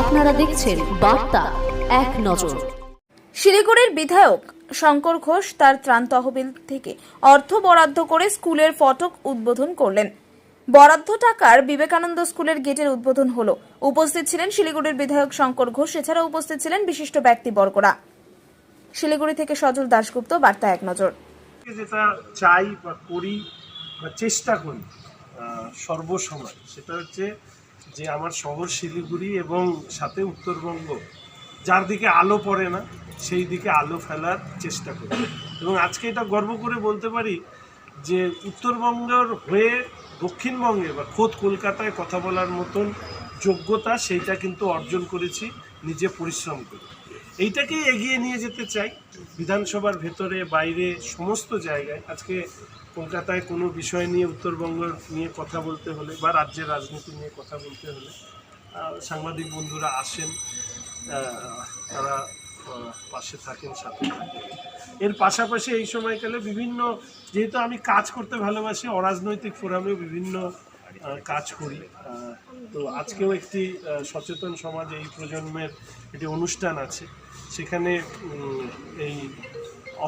আপনারা দেখছেন বার্তা এক নজর। শিলিগুড়ির বিধায়ক শঙ্কর ঘোষ তার ত্রাণ তহবিল থেকে অর্থ বরাদ্দ করে স্কুলের ফটক উদ্বোধন করলেন। বরাদ্দ টাকার বিবেকানন্দ স্কুলের গেটের উদ্বোধন হলো। উপস্থিত ছিলেন শিলিগুড়ির বিধায়ক শঙ্কর ঘোষ এছাড়া উপস্থিত ছিলেন বিশিষ্ট ব্যক্তি ব্যক্তিবর্গরা। শিলিগুড়ি থেকে সজল দাশগুপ্ত বার্তা এক নজর। যেটা চাই বা করি বা চেষ্টা করি সর্বসময় সেটা হচ্ছে যে আমার শহর শিলিগুড়ি এবং সাথে উত্তরবঙ্গ, যার দিকে আলো পড়ে না, সেই দিকে আলো ফেলার চেষ্টা করি। এবং আজকে এটা গর্ব করে বলতে পারি যে উত্তরবঙ্গের হয়ে দক্ষিণবঙ্গে বা খোদ কলকাতায় কথা বলার মতন যোগ্যতা, সেইটা কিন্তু অর্জন করেছি, নিজে পরিশ্রম করে। এইটাকেই এগিয়ে নিয়ে যেতে চাই। বিধানসভার ভেতরে, বাইরে, সমস্ত জায়গায়। আজকে কলকাতায় কোনো বিষয় নিয়ে, উত্তরবঙ্গ নিয়ে কথা বলতে হলে বা রাজ্যের রাজনীতি নিয়ে কথা বলতে হলে সাংবাদিক বন্ধুরা আসেন তারা পাশে থাকেন, সাথে এর পাশাপাশি এই সময়কালে বিভিন্ন, যেহেতু আমি কাজ করতে ভালোবাসি, অরাজনৈতিক ফোরামে বিভিন্ন কাজ করি। তো আজকেও একটি সচেতন সমাজ এই প্রজন্মের একটি অনুষ্ঠান আছে। সেখানে এই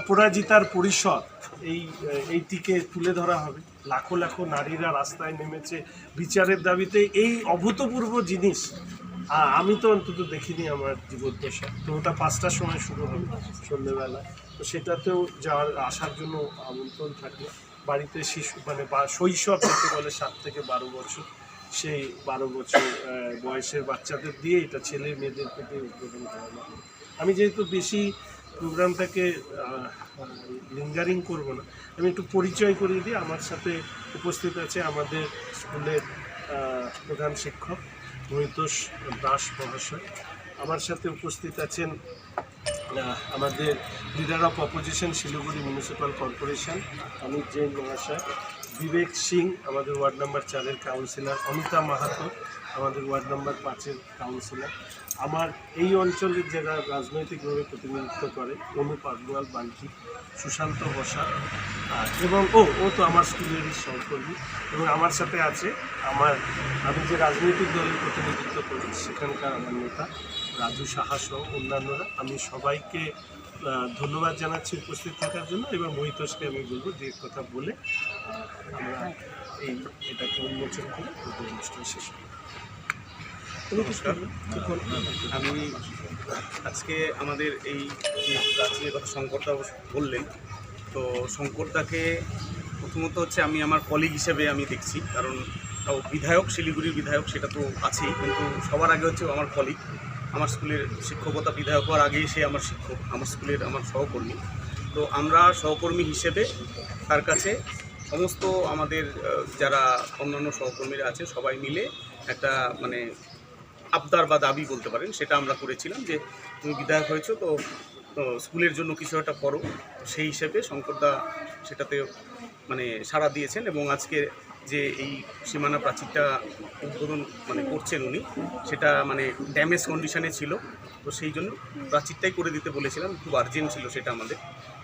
অপরাজিতার পরিসর এই এইটিকে তুলে ধরা হবে। লাখো লাখো নারীরা রাস্তায় নেমেছে বিচারের দাবিতে। এই অভূতপূর্ব জিনিস আমি তো অন্তত দেখিনি আমার জীবদ্দশা তো ওটা পাঁচটার সময় শুরু হবে সন্ধ্যেবেলা তো সেটাতেও যাওয়ার, আসার জন্য আমন্ত্রণ থাকবে বাড়িতে শিশু মানে শৈশব থেকে বলে সাত থেকে বারো বছর, সেই বারো বছর বয়সের বাচ্চাদের দিয়ে এটা ছেলে মেয়েদের দিয়ে উদ্বোধন করানো আমি যেহেতু বেশি প্রোগ্রামটাকে লিঙ্গারিং করব না, আমি একটু পরিচয় করিয়ে দিই। আমার সাথে উপস্থিত আছে আমাদের স্কুলের প্রধান শিক্ষক মহিতোষ দাস মহাশয়। আমার সাথে উপস্থিত আছেন আমাদের leader of opposition Siliguri municipal corporation Amit Jain মহাশয়, বিবেক সিং, আমাদের ওয়ার্ড নাম্বার চারের কাউন্সিলর অমিতা মাহাতো আমাদের ওয়ার্ড নাম্বার পাঁচের কাউন্সিলর আমার এই অঞ্চলের যারা রাজনৈতিকভাবে প্রতিনিধিত্ব করে, অনু আগরওয়াল বান্টি সুশান্ত বসা এবং, ও ও তো আমার স্কুলেরই সহকর্মী এবং আমার সাথে আছে আমার, আমি যে রাজনৈতিক দলের প্রতিনিধিত্ব করি, সেখানকার আমার নেতা রাজু সাহা সহ অন্যান্যরা। আমি সবাইকে ধন্যবাদ জানাচ্ছি উপস্থিত থাকার জন্য এবং মহিতোষকে আমি বলব যে কথা বলে আমরা এই, এটাকে উন্মোচন করে অনুষ্ঠান শেষ করি নমস্কার। আমি আজকে আমাদের এই যে প্রাচীনের কথা শঙ্করদা বললেন তো শঙ্করদাকে প্রথমত হচ্ছে আমি আমার কলিগ হিসেবে আমি দেখছি কারণ ও বিধায়ক শিলিগুড়ির বিধায়ক সেটা তো আছেই কিন্তু সবার আগে হচ্ছে আমার কলিগ আমার স্কুলের শিক্ষকতা বিধায়ক হওয়ার আগেই সে আমার শিক্ষক আমার স্কুলের আমার সহকর্মী। তো আমরা সহকর্মী হিসেবে তার কাছে সমস্ত আমাদের যারা অন্যান্য সহকর্মীরা আছে সবাই মিলে একটা মানে আবদার বা দাবি বলতে পারেন, সেটা আমরা করেছিলাম যে তুমি বিধায়ক হয়েছো, তো স্কুলের জন্য কিছু একটা করো। সেই হিসেবে শঙ্করদা সেটাতে মানে সাড়া দিয়েছেন এবং আজকে যে এই সীমানা প্রাচীরটা উদ্বোধন মানে করছেন উনি, সেটা মানে ড্যামেজ কন্ডিশনে ছিল। তো সেই জন্য প্রাচীরটাই করে দিতে বলেছিলাম, খুব আর্জেন্ট ছিল সেটা আমাদের।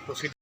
তো সেটা